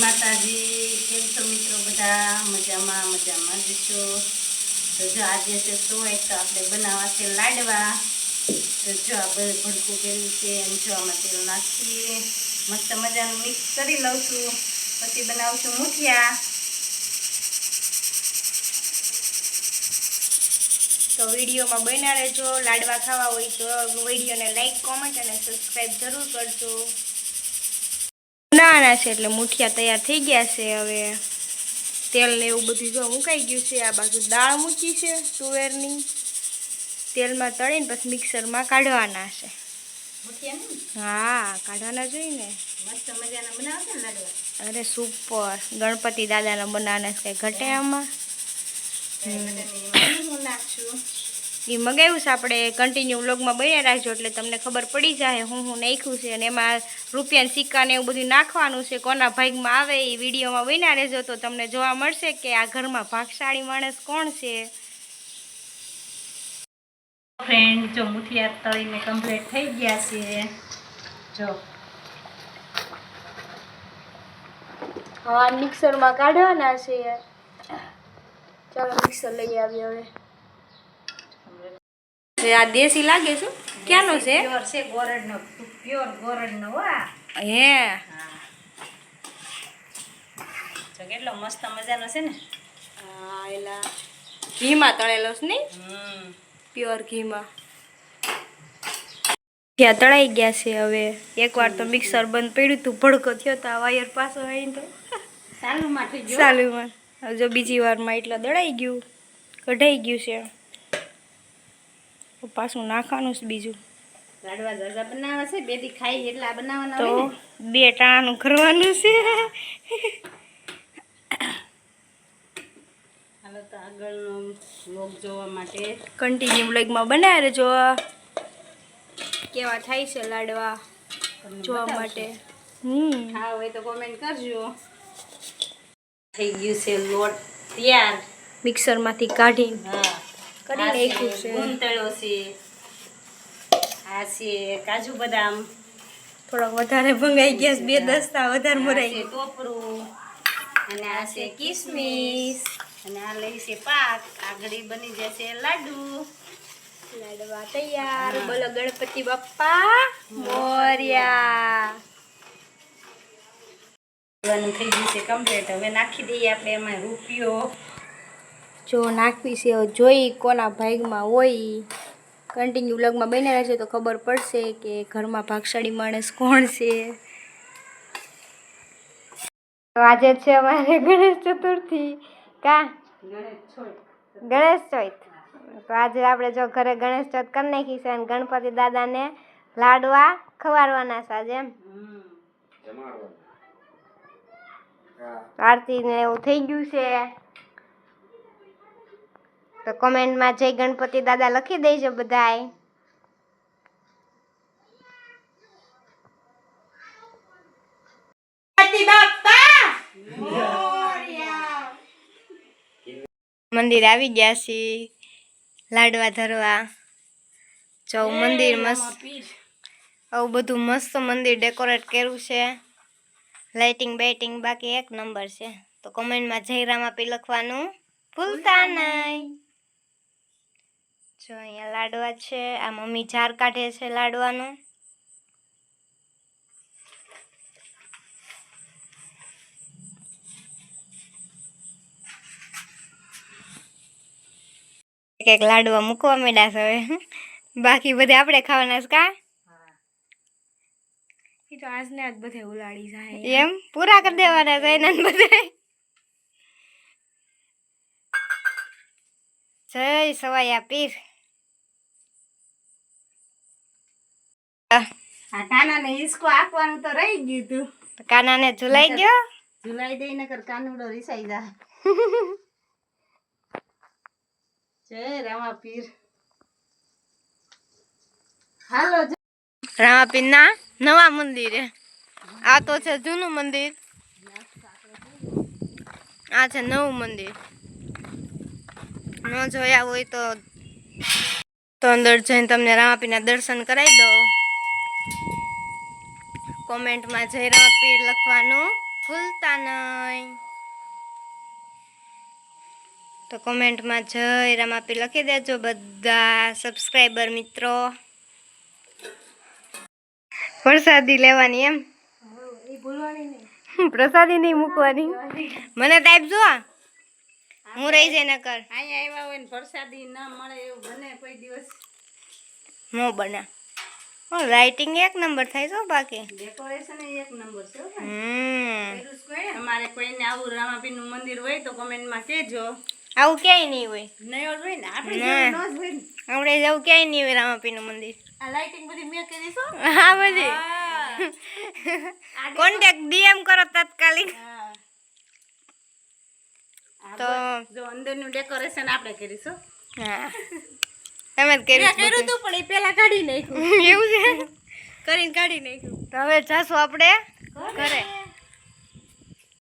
માતાજી, કેમ છો મિત્રો? બધા મજામાં મજામાં જ છો? તો જો આજે છે સોય, તો આપણે બનાવવા છે લાડવા. તો જો આ બધું ભડકું કર્યું છે, એમ જો આમાં તેલ નાખીએ. મસ્ત મજાનું મિક્સ કરી લઉં છું. પછી બનાવશું મૂઠિયા. તો વિડીયોમાં બન્યા રહેજો. લાડવા ખાવા હોય તો વિડીયોને લાઇક કોમેન્ટ અને સબસ્ક્રાઈબ જરૂર કરજો. બનાવવાના છે એટલે મૂઠિયા તૈયાર થઈ ગયા છે હવે. તેલ ને એવું બધું જો મુકાઈ ગયું છે આ બાજુ દાળ મૂકી છે તુવેરની. તેલમાં તળીને પછી મિક્સરમાં કાઢવાના છે. હા કાઢવાના જોઈએ ને. અરે સુપર ગણપતિ દાદાના બનાવવાના છે ઘટે આમાં. એ મગાવ્યું છે. આપણે કન્ટિન્યુ વ્લોગમાં બન્યા રાખજો એટલે તમને ખબર પડી જાય હું હું નાખ્યું છે અને એમાં રૂપિયા સિક્કા ને એવું બધું નાખવાનું છે. કોના ભાગમાં આવે એ વિડીયોમાં બન્યા રહેજો તો તમને જોવા મળશે કે આ ઘરમાં ભાગશાળી માણસ કોણ છે. ફ્રેન્ડ જો મુઠિયા તળીને કમ્પ્લીટ થઈ ગયા છે. જો. હા મિક્સરમાં કાઢવાના છે. ચાલો મિક્સર લઈ આવીએ હવે. આ દેશી લાગે છે? ક્યાંનો છે? પ્યોર છે ગોરડનો. પ્યોર ગોરડનો વા હે. જો કેટલો મસ્ત મજાનો છે ને? હા એલા. ઘીમાં તળેલો છે નહીં? પ્યોર ઘીમાં. ત્યાં તળાઈ ગયા છે હવે. એકવાર તો મિક્સર બંધ પડ્યું હતું. ભડકો થયો તો આ વાયર પાછો આવીને તો. સાલુમાં સાલુમાં. જો બીજી વારમાં એટલો દળાઈ ગયું. કઢાઈ ગયું છે. તો પાછું નાખવાનું છે બીજું. લાડવા ઝાઝા બનાવવા છે બે દી ખાઈ એટલા બનાવવાના તો બે ટાણાનું કરવાનું છે. હાલો તો આગળનો જોવા માટે. કન્ટિન્યુ બ્લેકમાં બનાવે રહેજો કેવા થાય છે લાડવા જોવા માટે? હમ. હા હોય તો કોમેન્ટ કરજો. થઈ ગયું છે લોટ તૈયાર. મિક્સરમાંથી કાઢીને. હા. કરી નાખ્યું છે. ગુંતળો છે. આ છે કાજુ બદામ. થોડોક વધારે ભંગાઈ ગયા છે, બે દસ્તા વધારે મરાઈ. છે ટોપરું અને આ છે કિસમિસ. અને આ લઈ છે પાક. આગળી બની જશે લાડુ. લાડવા તૈયાર. બોલો ગણપતિ બાપ્પા મોર્યા. થઈ ગયું છે કમ્પ્લીટ હવે નાખી દઈએ આપણે એમાં રૂપિયો. જો નાખવી છે જોઈ કોના ભાગમાં હોય. કન્ટિન્યુ વ્લોગમાં બની રહેશે તો ખબર પડશે કે ઘરમાં ભાગશાળી માણસ કોણ છે. તો આજે છે અમારે ગણેશ ચતુર્થી. કા? ગણેશ ચોથ. તો આજે આપણે જો ઘરે ગણેશ ચોથ કરી નાખી છે અને ગણપતિ દાદાને લાડવા ખવારવાના છે આજે એમ. આરતી ને એવું થઈ ગયું છે. તો કોમેન્ટમાં જય ગણપતિ દાદા લખી દેજો બધાય. મંદિર આવી ગયા છે લાડવા ધરવા. જો મંદિર મસ્ત આવું બધું મસ્ત મંદિર ડેકોરેટ કર્યું છે. લાઇટિંગ બાઇટિંગ બાકી એક નંબર છે. તો કમેન્ટમાં જય રામાપી લખવાનું ભૂલતા નહીં. જો અહીંયા લાડવા છે આ મમ્મી જાર કાઢે છે લાડવાનું. એક એક લાડવા મૂકવા મેળા છે હવે બાકી બધે આપણે ખાવાના છે કા? એ તો આજને આજ બધે ઉલાડી જાય. એમ? પૂરા કરી દેવાના છે એના બધે. જય સવાયા પીર આ કાનાને હિસકો આપવાનું તો રહી ગયું તું. કાનાને ઝુલાઈ ગયો? ઝુલાઈ દઈ નકર કાનુડો રીસાઈ જાય જય રામા પીર હાલો રામાપીર ના નવા મંદિરે. આ તો છે જૂનું મંદિર. આ છે નવું મંદિર. ન જોયા હોય તો તો અંદર જઈને તમને રામાપીના દર્શન કરાવી દો કોમેન્ટમાં જય પીર લખવાનું ભૂલતા નહીં. તો કોમેન્ટમાં જય રામાપી લખી દેજો બધા સબસ્ક્રાઈબર મિત્રો. પ્રસાદી લેવાની એમ? પ્રસાદી નહીં મૂકવાની. મને તો જો હું રહી જાય ન કર અહીંયા આવ્યા હોય ને પ્રસાદી ના મળે એવું બને કોઈ દિવસ. હું બના. રાઇટિંગ એક નંબર થાય છો બાકી. ડેકોરેશન એક નંબર છે હમ? અમારે કોઈને આવું રામાપીરનું મંદિર હોય તો કોમેન્ટમાં કહેજો. આવું ક્યાંય નહીં હોય. નહીં હોય ને? આપણે ના. ન જ હોય આપણે જવું ક્યાંય નહીં હોય રામાપીનું મંદિર. આ લાઇટિંગ બધી મેં કરી છો હા. બધી. કોન્ટેક્ટ ડીએમ કરો તાત્કાલિક. તો જો અંદરનું ડેકોરેશન આપણે કરીશું હા. તમે જ કર્યું કર્યું. હતું પણ એ પેલા કાઢી નાખ્યું. એવું છે? કરીને કાઢી નાખ્યું. તો હવે જાશું આપણે ઘરે.